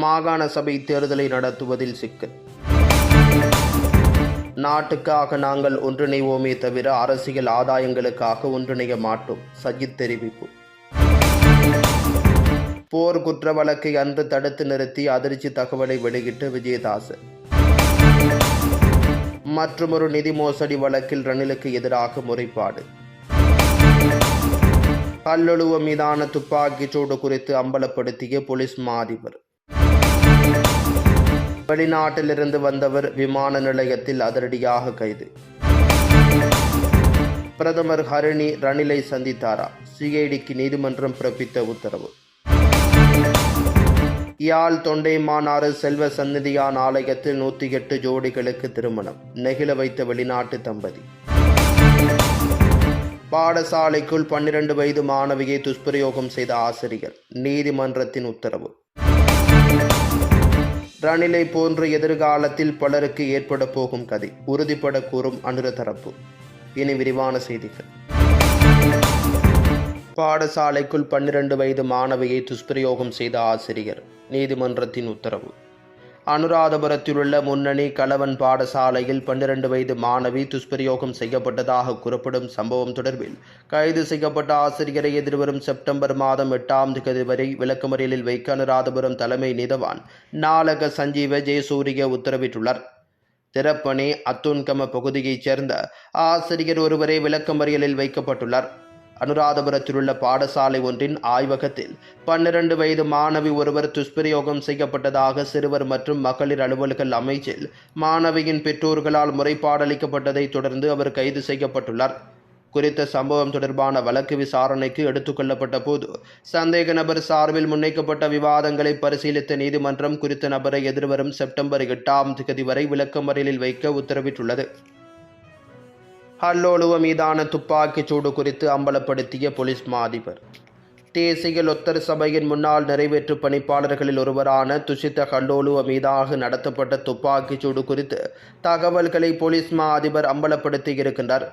மாகாண சபை தேர்தலை நடத்துவதில் சிக்கல். நாட்டுக்காக நாங்கள் ஒன்றிணைவோமே தவிர அரசியல் ஆதாயங்களுக்காக ஒன்றிணைய மாட்டோம் சஜித் தெரிவிப்பு. போர் குற்ற வழக்கை அன்று தடுத்து நிறுத்தி அதிர்ச்சி தகவலை வெளியிட்ட விஜயதாசன். மற்றொரு நிதி மோசடி வழக்கில் ரணிலுக்கு எதிராக முறைப்பாடு. கல்லொழுவ மீதான துப்பாக்கிச் சூடு குறித்து அம்பலப்படுத்திய போலீஸ் மா அதிபர் வெளிநாட்டிலிருந்து வந்தவர் விமான நிலையத்தில் அதிரடியாக கைது. பிரதமர் ஹரிணி ரணிலை சந்தித்தாரா? சிஐடிக்கு நீதிமன்றம் பிறப்பித்த உத்தரவு. யாழ் தொண்டைமானாறு செல்வ சந்நிதியான் ஆலயத்தில் நூற்றி எட்டு ஜோடிகளுக்கு திருமணம். நெகிழ வைத்த வெளிநாட்டு தம்பதி. பாடசாலைக்குள் பன்னிரண்டு வயது மாணவியை துஷ்பிரயோகம் செய்த ஆசிரியர். நீதிமன்றத்தின் உத்தரவு. ரணிலை போன்ற எதிர்காலத்தில் பலருக்கு ஏற்பட போகும் கதை. உறுதிப்பட கூறும் அனுர தரப்பு இனி விரிவான செய்திகள். பாடசாலைக்குள் பன்னிரண்டு வயது மாணவியை துஷ்பிரயோகம் செய்த ஆசிரியர் நீதிமன்றத்தின் உத்தரவு. அனுராதபுரத்தில் உள்ள முன்னணி கலவன் பாடசாலையில் பன்னிரண்டு வயது மாணவி துஷ்பிரயோகம் செய்யப்பட்டதாக கூறப்படும் சம்பவம் தொடர்பில் கைது செய்யப்பட்ட ஆசிரியரை எதிர்வரும் செப்டம்பர் மாதம் எட்டாம் தேதி வரை விளக்கமறியலில் வைக்க அனுராதபுரம் தலைமை நீதவான் நாலக சஞ்சீவ ஜெயசூரிய உத்தரவிட்டுள்ளார். திறப்பணி அத்துன்கம பகுதியைச் சேர்ந்த ஆசிரியர் ஒருவரை விளக்கமறியலில் வைக்கப்பட்டுள்ளார். அனுராதபுரத்தில் உள்ள பாடசாலை ஒன்றின் ஆய்வகத்தில் பன்னிரண்டு வயது மாணவி ஒருவர் துஷ்பிரயோகம் செய்யப்பட்டதாக சிறுவர் மற்றும் மகளிர் அலுவல்கள் அமைச்சில் மாணவியின் பெற்றோர்களால் முறைப்பாடளிக்கப்பட்டதைத் தொடர்ந்து அவர் கைது செய்யப்பட்டுள்ளார். குறித்த சம்பவம் தொடர்பான வழக்கு விசாரணைக்கு எடுத்துக்கொள்ளப்பட்ட போது சந்தேக நபர் சார்பில் முன்வைக்கப்பட்ட விவாதங்களை பரிசீலித்த நீதிமன்றம் குறித்த நபரை எதிர்வரும் செப்டம்பர் எட்டாம் தேதி வரை விளக்கமறியலில் வைக்க உத்தரவிட்டுள்ளது. ஹல்லோலுவ மீதான துப்பாக்கிச் சூடு குறித்து அம்பலப்படுத்திய போலீஸ் மா அதிபர் தேசிய லொத்தர் சபையின் முன்னாள் நிறைவேற்று பணிப்பாளர்களில் ஒருவரான துஷித ஹல்லோலுவ மீதாக நடத்தப்பட்ட துப்பாக்கிச் சூடு குறித்து தகவல்களை போலீஸ் மா அதிபர் அம்பலப்படுத்தி இருக்கின்றார்.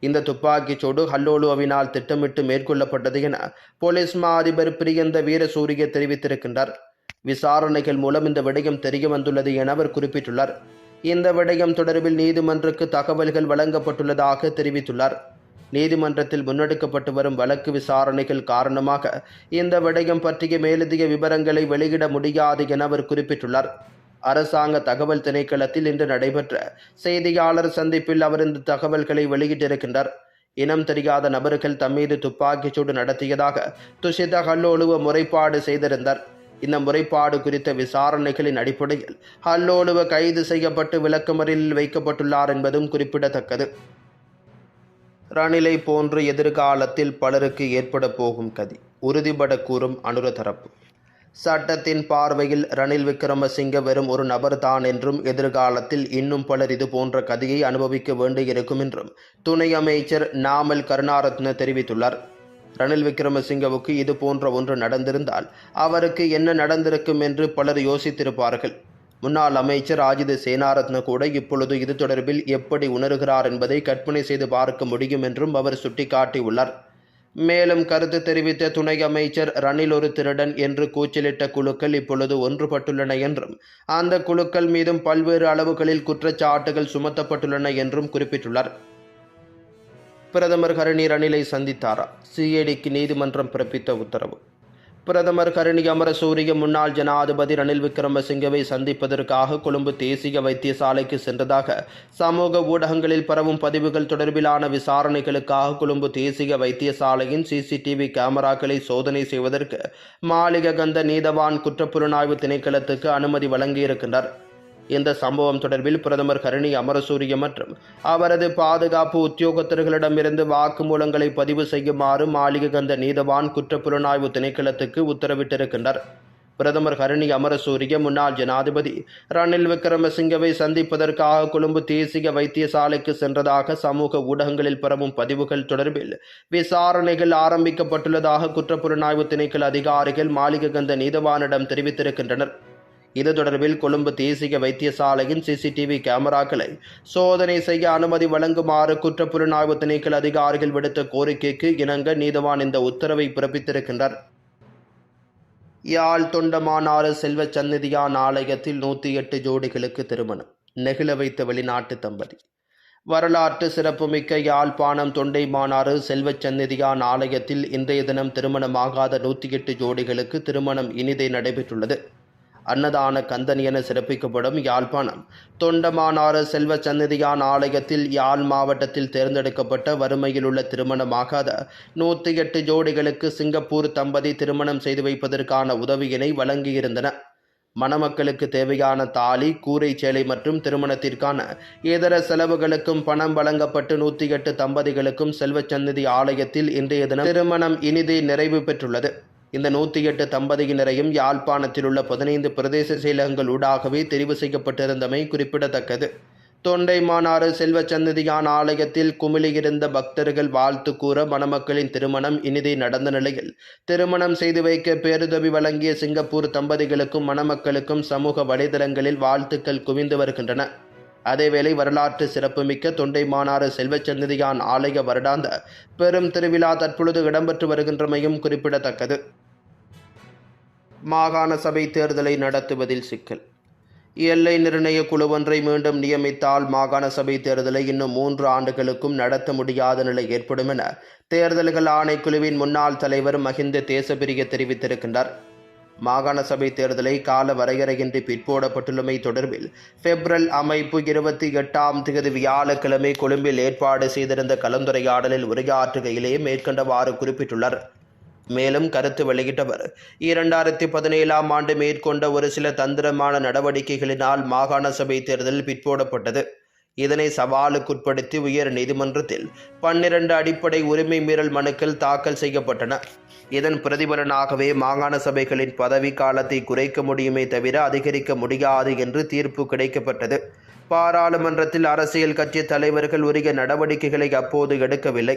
இந்த துப்பாக்கிச் சூடு ஹல்லோலுவினால் திட்டமிட்டு மேற்கொள்ளப்பட்டது என போலீஸ் மா அதிபர் பிரியந்த வீரசூரிய தெரிவித்திருக்கின்றார். விசாரணைகள் மூலம் இந்த விடயம் தெரிய வந்துள்ளது என அவர் குறிப்பிட்டுள்ளார். இந்த விடயம் தொடர்பில் நீதிமன்றக்கு தகவல்கள் வழங்கப்பட்டுள்ளதாக தெரிவித்துள்ளார். நீதிமன்றத்தில் முன்னெடுக்கப்பட்டு வரும் வழக்கு விசாரணைகள் காரணமாக இந்த விடயம் பற்றிய மேலதிக விவரங்களை வெளியிட முடியாது என அவர் குறிப்பிட்டுள்ளார். அரசாங்க தகவல் திணைக்களத்தில் இன்று நடைபெற்ற செய்தியாளர் சந்திப்பில் அவர் இந்த தகவல்களை வெளியிட்டிருக்கின்றார். இனம் தெரியாத நபர்கள் தம்மீது துப்பாக்கிச்சூடு நடத்தியதாக துஷித ஹல்லோலுவ முறைப்பாடு செய்திருந்தார். இந்த முறைப்பாடு குறித்த விசாரணைகளின் அடிப்படையில் ஹல்லோலுவ கைது செய்யப்பட்டு விளக்கமறியலில் வைக்கப்பட்டுள்ளார் என்பதும் குறிப்பிடத்தக்கது. ரணிலை போன்று எதிர்காலத்தில் பலருக்கு ஏற்பட போகும் கதி. உறுதிபட கூறும் அனுர தரப்பு சட்டத்தின் பார்வையில் ரணில் விக்ரமசிங்க வெறும் ஒரு நபர்தான் என்றும் எதிர்காலத்தில் இன்னும் பலர் இது போன்ற கதியை அனுபவிக்க வேண்டியிருக்கும் என்றும் துணை அமைச்சர் நாமல் கருணாரத்ன தெரிவித்துள்ளார். ரணில் விக்ரமசிங்கவுக்கு இது போன்ற ஒன்று நடந்திருந்தால் அவருக்கு என்ன நடந்திருக்கும் என்று பலர் யோசித்திருப்பார்கள். முன்னாள் அமைச்சர் ராஜித சேனாரத்ன கூட இப்பொழுது இது தொடர்பில் எப்படி உணர்கிறார் என்பதை கற்பனை செய்து பார்க்க முடியும் என்றும் அவர் சுட்டிக்காட்டியுள்ளார். மேலும் கருத்து தெரிவித்த துணை அமைச்சர் ரணில் ஒரு திருடன் என்று கூச்சலிட்ட குழுக்கள் இப்பொழுது ஒன்றுபட்டுள்ளன என்றும் அந்த குழுக்கள் மீதும் பல்வேறு அளவுகளில் குற்றச்சாட்டுகள் சுமத்தப்பட்டுள்ளன என்றும் குறிப்பிட்டுள்ளார். பிரதமர் கருணி ரணிலை சந்தித்தாரா? சிஐடிக்கு நீதிமன்றம் பிறப்பித்த உத்தரவு. பிரதமர் கருணி அமரசூரிய முன்னாள் ஜனாதிபதி ரணில் விக்ரமசிங்கவை சந்திப்பதற்காக கொழும்பு தேசிய வைத்தியசாலைக்கு சென்றதாக சமூக ஊடகங்களில் பரவும் பதிவுகள் தொடர்பிலான விசாரணைகளுக்காக கொழும்பு தேசிய வைத்தியசாலையின் சிசிடிவி கேமராக்களை சோதனை செய்வதற்கு மாளிககந்த நீதவான் குற்றப்புலனாய்வு திணைக்களத்துக்கு அனுமதி வழங்கியிருக்கின்றார். இந்த சம்பவம் தொடர்பில் பிரதமர் கருணி அமரசூரிய மற்றும் அவரது பாதுகாப்பு உத்தியோகத்தர்களிடமிருந்து வாக்குமூலங்களை பதிவு செய்யுமாறு மாளிககந்த நீதவான் குற்றப்புலனாய்வு திணைக்களத்துக்கு உத்தரவிட்டிருக்கின்றார். பிரதமர் ஹரணி அமரசூரிய முன்னாள் ஜனாதிபதி ரணில் விக்ரமசிங்கவை சந்திப்பதற்காக கொழும்பு தேசிய வைத்தியசாலைக்கு சென்றதாக சமூக ஊடகங்களில் பரவும் பதிவுகள் தொடர்பில் விசாரணைகள் ஆரம்பிக்கப்பட்டுள்ளதாக குற்றப்புலனாய்வு திணைக்கள அதிகாரிகள் மாளிககந்த நீதவானிடம் தெரிவித்திருக்கின்றனர். இது தொடர்பில் கொழும்பு தேசிய வைத்தியசாலையின் சிசிடிவி கேமராக்களை சோதனை செய்ய அனுமதி வழங்குமாறு குற்றப்புலனாய்வு திணைக்கள் அதிகாரிகள் விடுத்த கோரிக்கைக்கு இணங்க நீதவான் இந்த உத்தரவை பிறப்பித்திருக்கின்றார் யாழ் தொண்டமானாறு செல்வ சந்நிதியான் ஆலயத்தில் நூற்றி எட்டு ஜோடிகளுக்கு திருமணம். நெகிழ வைத்த வெளிநாட்டு தம்பதி. வரலாற்று சிறப்புமிக்க யாழ்ப்பாணம் தொண்டைமானாறு செல்வச் சந்நிதியான் ஆலயத்தில் இன்றைய தினம் திருமணமாகாத நூற்றி எட்டு ஜோடிகளுக்கு திருமணம் இனிதே நடைபெற்றுள்ளது. அன்னதான கந்தன் என சிறப்பிக்கப்படும் யாழ்ப்பாணம். தொண்டமானாறு செல்வ சன்னதியான் ஆலயத்தில் யாழ் மாவட்டத்தில் தேர்ந்தெடுக்கப்பட்ட வறுமையில் உள்ள திருமணமாகாத நூற்றி எட்டு ஜோடிகளுக்கு சிங்கப்பூர் தம்பதி திருமணம் செய்து வைப்பதற்கான உதவியினை வழங்கியிருந்தன. மணமக்களுக்கு தேவையான தாலி கூரை சேலை மற்றும் திருமணத்திற்கான இதர செலவுகளுக்கும் பணம் வழங்கப்பட்டு நூற்றி எட்டு தம்பதிகளுக்கும் செல்வச்சந்நிதி ஆலயத்தில் இன்றைய தினம் திருமணம் இனிதே நிறைவு பெற்றுள்ளது. இந்த நூற்றி எட்டு தம்பதியினரையும் யாழ்ப்பாணத்தில் உள்ள பதினைந்து பிரதேச செயலகங்கள் ஊடாகவே தெரிவு செய்யப்பட்டிருந்தமை குறிப்பிடத்தக்கது. தொண்டைமானாறு செல்வச்சந்நிதியான் ஆலயத்தில் குமிழியிருந்த பக்தர்கள் வாழ்த்து கூற மணமக்களின் திருமணம் இனிதே நடந்த நிலையில் திருமணம் செய்து வைக்க பேருதவி வழங்கிய சிங்கப்பூர் தம்பதிகளுக்கும் மணமக்களுக்கும் சமூக வலைதளங்களில் வாழ்த்துக்கள் குவிந்து வருகின்றன. அதேவேளை வரலாற்று சிறப்புமிக்க தொண்டைமானாறு செல்வச்சன்னதியான் ஆலய வருடாந்த பெரும் திருவிழா தற்பொழுது இடம்பெற்று வருகின்றமையும் குறிப்பிடத்தக்கது. மாகாண சபை தேர்தலை நடத்துவதில் சிக்கல். எல்லை நிர்ணய குழு ஒன்றை மீண்டும் நியமித்தால் மாகாண சபை தேர்தலை இன்னும் மூன்று ஆண்டுகளுக்கும் நடத்த முடியாத நிலை ஏற்படும் என தேர்தல்கள் ஆணைக்குழுவின் முன்னாள் தலைவர் மஹிந்த தேசபிரிய தெரிவித்திருக்கின்றார். மாகாண சபை தேர்தலை கால வரையறையின்றி பிற்போடப்பட்டுள்ளமை தொடர்பில் பெப்ரல் அமைப்பு இருபத்தி எட்டாம் தேதி வியாழக்கிழமை கொழும்பில் ஏற்பாடு செய்திருந்த கலந்துரையாடலில் உரையாற்றுகையிலே மேற்கண்டவாறு குறிப்பிட்டுள்ளார். மேலும் கருத்து வெளியிட்டவர் இரண்டாயிரத்தி பதினேழாம் ஆண்டு மேற்கொண்ட ஒரு சில தந்திரமான நடவடிக்கைகளினால் மாகாண சபை தேர்தல் பிற்போடப்பட்டது. இதனை சவாலுக்குட்படுத்தி உயர் நீதிமன்றத்தில் பன்னிரண்டு அடிப்படை உரிமை மீறல் மனுக்கள் தாக்கல் செய்யப்பட்டன. இதன் பிரதிபலனாகவே மாகாண சபைகளின் பதவி காலத்தை குறைக்க முடியுமே தவிர அதிகரிக்க முடியாது என்று தீர்ப்பு கிடைக்கப்பட்டது. பாராளுமன்றத்தில் அரசியல் கட்சி தலைவர்கள் உரிய நடவடிக்கைகளை அப்போது எடுக்கவில்லை.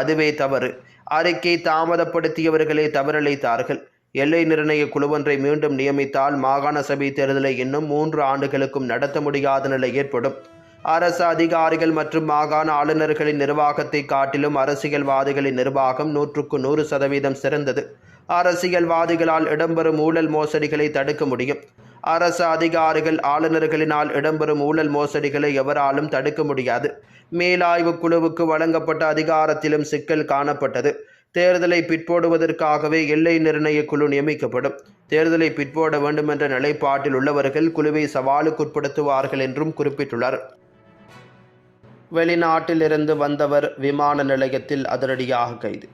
அதுவே தவறு. அறிக்கை தாமதப்படுத்தியவர்களே தவறளித்தார்கள் எல்லை நிர்ணய குழுவொன்றை மீண்டும் நியமித்தால் மாகாண சபை தேர்தலை இன்னும் மூன்று ஆண்டுகளுக்கும் நடத்த முடியாத நிலை ஏற்படும். அரசு அதிகாரிகள் மற்றும் மாகாண ஆளுநர்களின் நிர்வாகத்தை காட்டிலும் அரசியல்வாதிகளின் நிர்வாகம் நூற்றுக்கு நூறு சதவீதம் சிறந்தது. அரசியல்வாதிகளால் இடம்பெறும் ஊழல் மோசடிகளை தடுக்க முடியும். அரசு அதிகாரிகள் ஆளுநர்களினால் இடம்பெறும் ஊழல் மோசடிகளை எவராலும் தடுக்க முடியாது. மேலாய்வு குழுவுக்கு வழங்கப்பட்ட அதிகாரத்திலும் சிக்கல் காணப்பட்டது. தேர்தலை பிற்போடுவதற்காகவே எல்லை நிர்ணய குழு நியமிக்கப்படும். தேர்தலை பிற்போட வேண்டும் என்ற நிலைப்பாட்டில் உள்ளவர்கள் குழுவை சவாலுக்குட்படுத்துவார்கள் என்றும் குறிப்பிட்டுள்ளார். வெளிநாட்டிலிருந்து வந்தவர் விமான நிலையத்தில் அதிரடியாக கைது.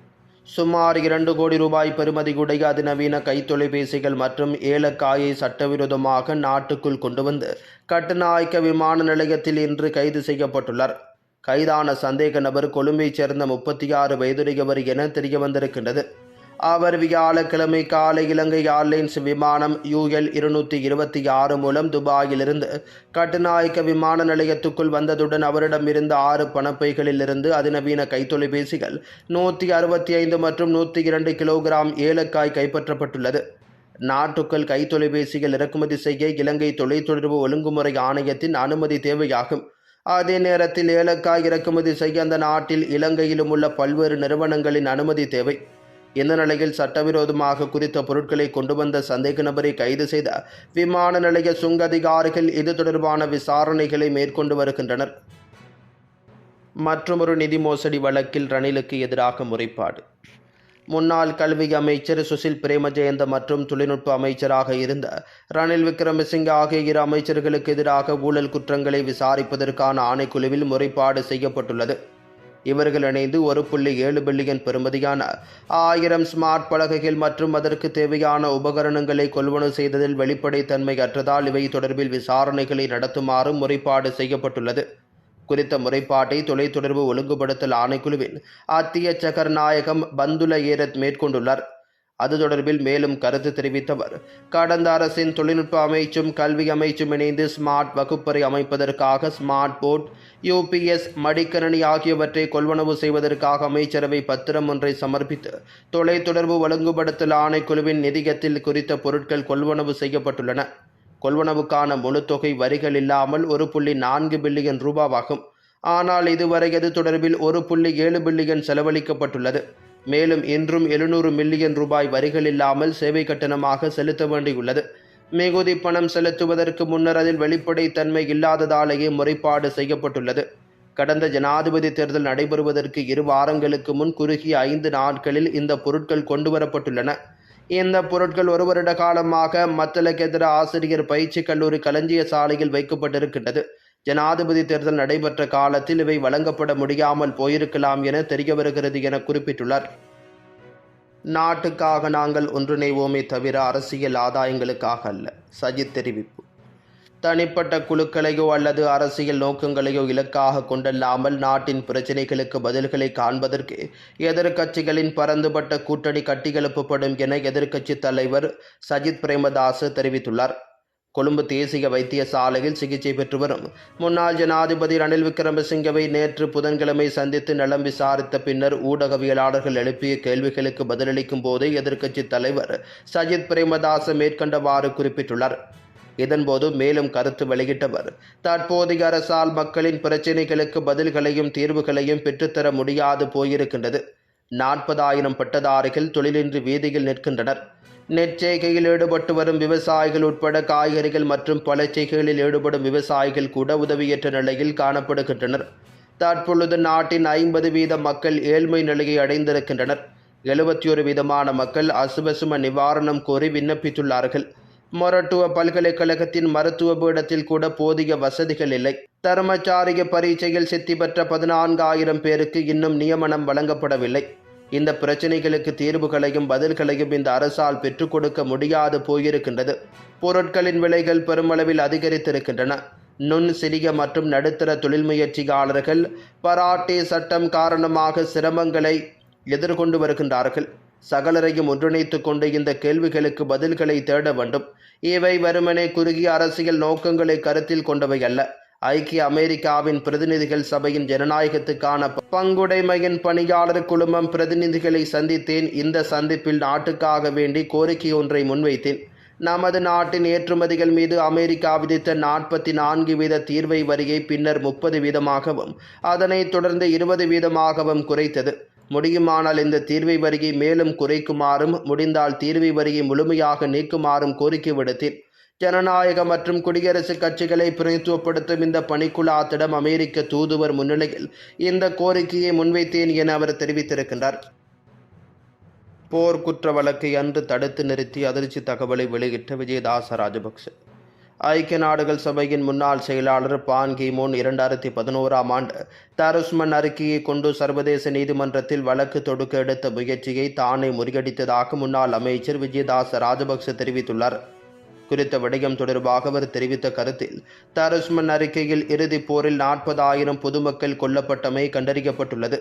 சுமார் இரண்டு கோடி ரூபாய் பெறுமதியுடைய அதிநவீன கைத்தொலைபேசிகள் மற்றும் ஏலக்காயை சட்டவிரோதமாக நாட்டுக்குள் கொண்டு வந்து கட்டுநாயக்க விமான நிலையத்தில் இன்று கைது செய்யப்பட்டுள்ளார். கைதான சந்தேக நபர் கொழும்பைச் சேர்ந்த முப்பத்தி ஆறு வயதுடையவர் என தெரிய வந்திருக்கின்றது அவர் வியாழக்கிழமை காலை இலங்கை ஏர்லைன்ஸ் விமானம் யூஎல் இருநூற்றி இருபத்தி ஆறு மூலம் துபாயிலிருந்து கட்டுநாயக்க விமான நிலையத்துக்குள் வந்ததுடன் அவரிடம் இருந்த ஆறு பணப்பைகளிலிருந்து அதிநவீன கைத்தொலைபேசிகள் நூற்றி அறுபத்தி ஐந்து மற்றும் நூற்றி இரண்டு கிலோகிராம் ஏலக்காய் கைப்பற்றப்பட்டுள்ளது. நாட்டுக்கள் கைத்தொலைபேசிகள் இறக்குமதி செய்ய இலங்கை தொலைத்தொடர்பு ஒழுங்குமுறை ஆணையத்தின் அனுமதி தேவையாகும். அதே நேரத்தில் ஏலக்காய் இறக்குமதி செய்ய அந்த நாட்டில் இலங்கையிலும் உள்ள பல்வேறு நிறுவனங்களின் அனுமதி தேவை. இந்த நிலையில் சட்டவிரோதமாக குறித்த பொருட்களை கொண்டு வந்த சந்தேக நபரை கைது செய்த விமான நிலைய சுங்க அதிகாரிகள் இது தொடர்பான விசாரணைகளை மேற்கொண்டு வருகின்றனர். மற்றொரு நிதி மோசடி வழக்கில் ரணிலுக்கு எதிராக முறைப்பாடு. முன்னாள் கல்வி அமைச்சர் சுசில் பிரேமஜெயந்த மற்றும் தொழில்நுட்ப அமைச்சராக இருந்த ரணில் விக்ரமசிங்க ஆகிய இரு அமைச்சர்களுக்கு எதிராக ஊழல் குற்றங்களை விசாரிப்பதற்கான ஆணைக்குழுவில் முறைப்பாடு செய்யப்பட்டுள்ளது. இவர்கள் இணைந்து ஒரு புள்ளி ஏழு பில்லியன் பெறுமதியான ஆயிரம் ஸ்மார்ட் பலகைகள் மற்றும் அதற்கு தேவையான உபகரணங்களை கொள்வனவு செய்ததில் வெளிப்படைத்தன்மை அற்றதால் இவை தொடர்பில் விசாரணைகளை நடத்துமாறு முறைப்பாடு செய்யப்பட்டுள்ளது. குறித்த முறைப்பாட்டை தொலைத்தொடர்பு ஒழுங்குபடுத்தல் ஆணைக்குழுவின் அத்தியட்சகர் நாயகம் பந்துல ஏரத் மேற்கொண்டுள்ளார். அது தொடர்பில் மேலும் கருத்து தெரிவித்தவர். கடந்த அரசின் தொழில்நுட்ப அமைச்சும் கல்வி அமைச்சும் இணைந்து ஸ்மார்ட் வகுப்பறை அமைப்பதற்காக ஸ்மார்ட் போர்ட் யூபிஎஸ் மடிக்கணினி ஆகியவற்றை கொள்வனவு செய்வதற்காக அமைச்சரவை பத்திரம் ஒன்றை சமர்ப்பித்து தொலைத்தொடர்பு ஒழுங்குபடுத்தல் ஆணைக்குழுவின் நிதியத்தில் குறித்த பொருட்கள் கொள்வனவு செய்யப்பட்டுள்ளன. கொள்வனவுக்கான முழு தொகை வரிகள் இல்லாமல் ஒரு புள்ளி நான்கு பில்லியன் ரூபாவாகும். ஆனால் இதுவரை அது தொடர்பில் ஒரு புள்ளி ஏழு பில்லியன் செலவழிக்கப்பட்டுள்ளது. மேலும் இன்றும் எழுநூறு மில்லியன் ரூபாய் வரிகள் இல்லாமல் சேவை கட்டணமாக செலுத்த வேண்டியுள்ளது. மிகுதி பணம் செலுத்துவதற்கு முன்னர் அதில் வெளிப்படைத்தன்மை இல்லாததாலேயே முறைப்பாடு செய்யப்பட்டுள்ளது. கடந்த ஜனாதிபதி தேர்தல் நடைபெறுவதற்கு இரு வாரங்களுக்கு முன் குறுகிய ஐந்து நாட்களில் இந்த பொருட்கள் கொண்டுவரப்பட்டுள்ளன. இந்த பொருட்கள் ஒரு வருட காலமாக மத்தளக்கெதிர ஆசிரியர் பயிற்சி கல்லூரி களஞ்சிய சாலையில் வைக்கப்பட்டிருக்கின்றது. ஜனாதிபதி தேர்தல் நடைபெற்ற காலத்தில் இவை வழங்கப்பட முடியாமல் போயிருக்கலாம் என தெரிய வருகிறது என குறிப்பிட்டுள்ளார். நாட்டுக்காக நாங்கள் ஒன்றிணைவோமே தவிர அரசியல் ஆதாயங்களுக்காக அல்ல சஜித் தெரிவிப்பு. தனிப்பட்ட குழுக்களையோ அல்லது அரசியல் நோக்கங்களையோ இலக்காக கொண்டல்லாமல் நாட்டின் பிரச்சினைகளுக்கு பதில்களை காண்பதற்கு எதிர்க்கட்சிகளின் பரந்துபட்ட கூட்டணி கட்டியெழுப்பப்படும் என எதிர்க்கட்சித் தலைவர் சஜித் பிரேமதாஸ் தெரிவித்துள்ளார். கொழும்பு தேசிய வைத்தியசாலையில் சிகிச்சை பெற்று வரும். முன்னாள் ஜனாதிபதி ரணில் விக்ரமசிங்கவை நேற்று புதன்கிழமை சந்தித்து நலம் விசாரித்த பின்னர் ஊடகவியலாளர்கள் எழுப்பிய கேள்விகளுக்கு பதிலளிக்கும் போதே எதிர்க்கட்சித் தலைவர் சஜித் பிரேமதாச மேற்கண்டவாறு குறிப்பிட்டுள்ளார். இதன்போது மேலும் கருத்து வெளியிட்டவர் தற்போதைய அரசால் மக்களின் பிரச்சினைகளுக்கு பதில்களையும் தீர்வுகளையும் பெற்றுத்தர முடியாது போயிருக்கின்றது. நாற்பதாயிரம் பட்டதாரிகள் தொழிலின்றி வீதியில் நிற்கின்றனர். நெற்செய்கையில் ஈடுபட்டு வரும் விவசாயிகள் உட்பட காய்கறிகள் மற்றும் பழச்செய்கைகளில் ஈடுபடும் விவசாயிகள் கூட உதவியற்ற நிலையில் காணப்படுகின்றனர். தற்பொழுது நாட்டின் ஐம்பது வீத மக்கள் ஏழ்மை நிலையை அடைந்திருக்கின்றனர். எழுபத்தி ஒரு வீதமான மக்கள் அசுவசும நிவாரணம் கோரி விண்ணப்பித்துள்ளார்கள். மொரட்டுவ பல்கலைக்கழகத்தின் மருத்துவ பீடத்தில் கூட போதிய வசதிகள் இல்லை. தர்மச்சாரிய பரீட்சையில் சித்தி பெற்ற பதினான்காயிரம் பேருக்கு இன்னும் நியமனம் வழங்கப்படவில்லை. இந்த பிரச்சனைகளுக்கு தீர்வுகளையும் பதில்களையும் இந்த அரசால் பெற்றுக் கொடுக்க முடியாது போயிருக்கின்றது. பொருட்களின் விலைகள் பெருமளவில் அதிகரித்திருக்கின்றன. நுண் சிறிய மற்றும் நடுத்தர தொழில் முயற்சியாளர்கள் பராட்டே சட்டம் காரணமாக சிரமங்களை எதிர்கொண்டு வருகின்றார்கள். சகலரையும் ஒன்றிணைத்து கொண்டு இந்த கேள்விகளுக்கு பதில்களை தேட வேண்டும். இவை வெறுமனே குறுகிய அரசியல் நோக்கங்களை கருத்தில் கொண்டவை அல்ல ஐக்கிய அமெரிக்காவின் பிரதிநிதிகள் சபையின் ஜனநாயகத்துக்கான பங்குடைமையின் பணியாளர் குழுமம் பிரதிநிதிகளை சந்தித்தேன். இந்த சந்திப்பில் நாட்டுக்காக வேண்டி கோரிக்கை ஒன்றை முன்வைத்தேன். நமது நாட்டின் ஏற்றுமதிகள் மீது அமெரிக்கா விதித்த நாற்பத்தி நான்கு வீத தீர்வை வரியை பின்னர் முப்பது வீதமாகவும் அதனைத் தொடர்ந்து இருபது வீதமாகவும் குறைத்தது. முடியுமானால் இந்த தீர்வை வரியை மேலும் குறைக்குமாறும் முடிந்தால் தீர்வை வரியை முழுமையாக நீக்குமாறும் கோரிக்கை விடுத்தேன். ஜனநாயக மற்றும் குடியரசுக் கட்சிகளை பிரதித்துவப்படுத்தும் இந்த பணிக்குழாத்திடம் அமெரிக்க தூதுவர் முன்னிலையில் இந்த கோரிக்கையை முன்வைத்தேன் என அவர் தெரிவித்திருக்கின்றார். போர் குற்ற வழக்கை அன்று தடுத்து நிறுத்தி அதிர்ச்சி தகவலை வெளியிட்ட விஜயதாச ராஜபக்ச. ஐக்கிய நாடுகள் சபையின் முன்னாள் செயலாளர் பான் கிமோன் இரண்டாயிரத்தி பதினோராம் ஆண்டு தருஸ்மன் அறிக்கையை கொண்டு சர்வதேச நீதிமன்றத்தில் வழக்கு தொடுக்க எடுத்த முயற்சியை தானே முறியடித்ததாக முன்னாள் அமைச்சர் விஜயதாச ராஜபக்ச தெரிவித்துள்ளார். குறித்த விடயம் தொடர்பாக அவர் தெரிவித்த கருத்தில் தாரஸ்மன் அறிக்கையில் இறுதிப் போரில் நாற்பதாயிரம் பொதுமக்கள் கொல்லப்பட்டமை கண்டறியப்பட்டுள்ளது.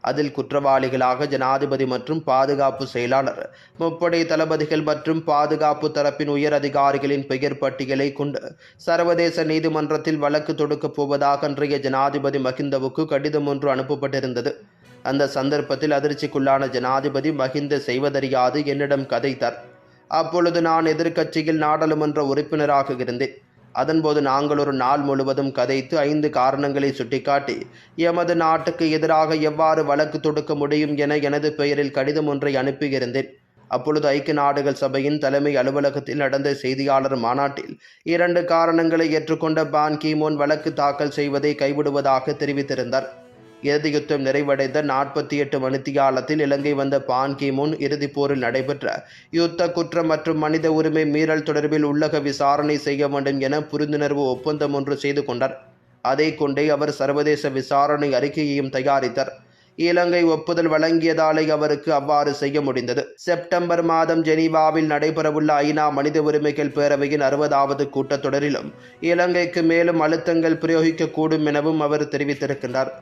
அதில் குற்றவாளிகளாக ஜனாதிபதி மற்றும் பாதுகாப்பு செயலாளர் முப்படை தளபதிகள் மற்றும் பாதுகாப்பு தரப்பின் உயர் அதிகாரிகளின் பெயர் பட்டியலை கொண்டு சர்வதேச நீதிமன்றத்தில் வழக்கு தொடுக்கப் போவதாக அன்றைய ஜனாதிபதி மஹிந்தவுக்கு கடிதம் ஒன்று அனுப்பப்பட்டிருந்தது. அந்த சந்தர்ப்பத்தில் அதிர்ச்சிக்குள்ளான ஜனாதிபதி மஹிந்த செய்வதறியாது என்னிடம் கதைத்தார். அப்பொழுது நான் எதிர்க்கட்சியில் நாடாளுமன்ற உறுப்பினராக இருந்தேன் அதன்போது நாங்கள் ஒரு நாள் முழுவதும் கதைத்து ஐந்து காரணங்களை சுட்டிக்காட்டி எமது நாட்டுக்கு எதிராக எவ்வாறு வழக்கு தொடுக்க முடியும் என எனது பெயரில் கடிதம் ஒன்றை அனுப்பியிருந்தேன். அப்பொழுது ஐக்கிய நாடுகள் சபையின் தலைமை அலுவலகத்தில் நடந்த செய்தியாளர் மாநாட்டில் இரண்டு காரணங்களை ஏற்றுக்கொண்ட பான் கீமோன் வழக்கு தாக்கல் செய்வதை கைவிடுவதாக தெரிவித்திருந்தார். இறுதி யுத்தம் நிறைவடைந்த நாற்பத்தி எட்டு மணித்தியாலத்தில் இலங்கை வந்த பான் கிமுன் இறுதிப் போரில் நடைபெற்ற யுத்த குற்றம் மற்றும் மனித உரிமை மீறல் தொடர்பில் உள்ளக விசாரணை செய்ய வேண்டும் என புரிந்துணர்வு ஒப்பந்தம் ஒன்று செய்து கொண்டார். அதை கொண்டே அவர் சர்வதேச விசாரணை அறிக்கையையும் தயாரித்தார். இலங்கை ஒப்புதல் வழங்கியதாலே அவருக்கு அவ்வாறு செய்ய முடிந்தது. செப்டம்பர் மாதம் ஜெனீவாவில் நடைபெறவுள்ள ஐநா மனித உரிமைகள் பேரவையின் அறுபதாவது கூட்டத்தொடரிலும் இலங்கைக்கு மேலும் அழுத்தங்கள் பிரயோகிக்கக்கூடும் எனவும் அவர் தெரிவித்திருக்கின்றார்.